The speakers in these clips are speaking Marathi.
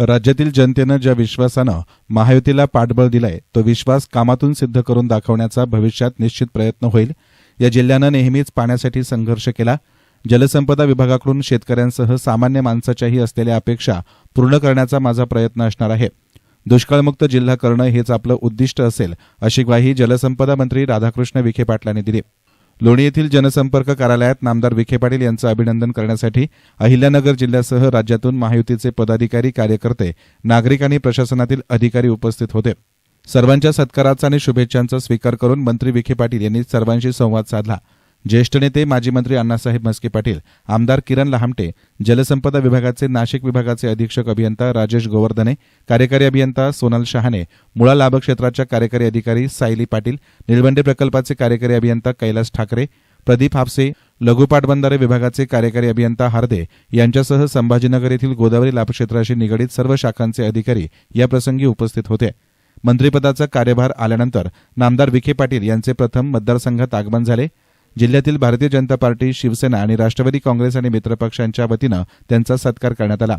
राज्यातील जनतेनं ज्या विश्वासानं महायुतीला पाठबळ दिलाय तो विश्वास कामातून सिद्ध करून दाखवण्याचा भविष्यात निश्चित प्रयत्न होईल. या जिल्ह्यानं नेहमीच पाण्यासाठी संघर्ष केला. जलसंपदा विभागाकडून शेतकऱ्यांसह सामान्य माणसाच्याही असलेल्या अपेक्षा पूर्ण करण्याचा माझा प्रयत्न असणार आहे. दुष्काळमुक्त जिल्हा करणं हेच आपलं उद्दिष्ट असेल अशी ग्वाही जलसंपदा मंत्री राधाकृष्ण विखे पाटलांनी दिली. लोणी येथील जनसंपर्क कार्यालयात नामदार विखे पाटील यांचं अभिनंदन करण्यासाठी अहिल्यानगर जिल्ह्यासह राज्यातून महायुतीचे पदाधिकारी कार्यकर्ते नागरिक आणि प्रशासनातील अधिकारी उपस्थित होते. सर्वांच्या सत्काराचा आणि शुभेच्छांचा स्वीकार करून मंत्री विखे पाटील यांनी सर्वांशी संवाद साधला. ज्येष्ठ नेते माजी मंत्री अण्णासाहेब म्हस्के पाटील आमदार किरण लहामटे जलसंपदा विभागाचे नाशिक विभागाचे अधीक्षक अभियंता राजेश गोवर्धने कार्यकारी अभियंता सोनल शहाणे मुळा लाभक्षेत्राच्या कार्यकारी अधिकारी सायली पाटील निळवंडे प्रकल्पाचे कार्यकारी अभियंता कैलास ठाकरे प्रदीप हापसे लघु पाटबंधारे विभागाचे कार्यकारी अभियंता हार्दे यांच्यासह संभाजीनगर येथील गोदावरी लाभक्षेत्राशी निगडीत सर्व शाखांचे अधिकारी या प्रसंगी उपस्थित होते. मंत्रिपदाचा कार्यभार आल्यानंतर नामदार विखे पाटील यांचे प्रथम मतदारसंघात आगमन झाले. जिल्ह्यातील भारतीय जनता पार्टी शिवसेना आणि राष्ट्रवादी काँग्रेस आणि मित्रपक्षांच्या वतीनं त्यांचा सत्कार करण्यात आला.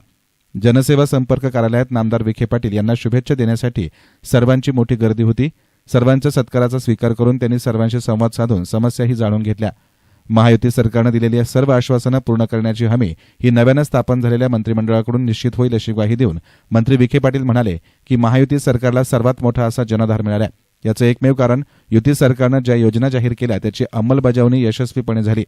जनसेवा संपर्क कार्यालयात नामदार विखे पाटील यांना शुभेच्छा देण्यासाठी सर्वांची मोठी गर्दी होती. सर्वांच्या सत्काराचा स्वीकार करून त्यांनी सर्वांशी संवाद साधून समस्याही जाणून घेतल्या. महायुती सरकारनं दिलेली सर्व आश्वासनं पूर्ण करण्याची हमी ही नव्यानं स्थापन झालेल्या मंत्रिमंडळाकडून निश्चित होईल अशी ग्वाही देऊन मंत्री विखे पाटील म्हणाले की महायुती सरकारला सर्वात मोठा असा जनाधार मिळाला याचं एकमेव कारण युती सरकारनं ज्या योजना जाहीर केल्या त्याची अंमलबजावणी यशस्वीपणे झाली.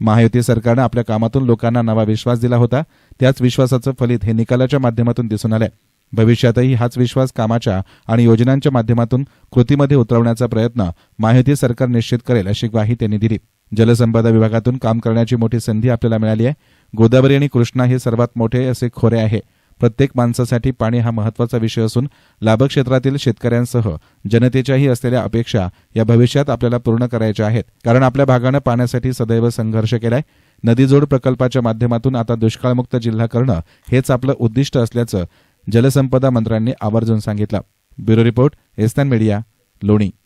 महायुती सरकारनं आपल्या कामातून लोकांना नवा विश्वास दिला होता. त्याच विश्वासाचं फलित हे निकालाच्या माध्यमातून दिसून आलंय. भविष्यातही हाच विश्वास कामाच्या आणि योजनांच्या माध्यमातून कृतीमध्ये उतरवण्याचा प्रयत्न महायुती सरकार निश्चित करेल अशी ग्वाही त्यांनी दिली. जलसंपदा विभागातून काम करण्याची मोठी संधी आपल्याला मिळाली आहे. गोदावरी आणि कृष्णा हे सर्वात मोठे असे खोरे आहे. प्रत्येक माणसासाठी पाणी हा महत्त्वाचा विषय असून लाभक्षेत्रातील शेतकऱ्यांसह जनतेच्याही असलेल्या अपेक्षा या भविष्यात आपल्याला पूर्ण करायच्या आहेत. कारण आपल्या भागानं पाण्यासाठी सदैव संघर्ष केलाय. नदीजोड प्रकल्पाच्या माध्यमातून आता दुष्काळमुक्त जिल्हा करणं हेच आपलं उद्दिष्ट असल्याचं जलसंपदा मंत्र्यांनी आवर्जून सांगितलं. ब्युरो रिपोर्ट एस्तान मीडिया लोणी.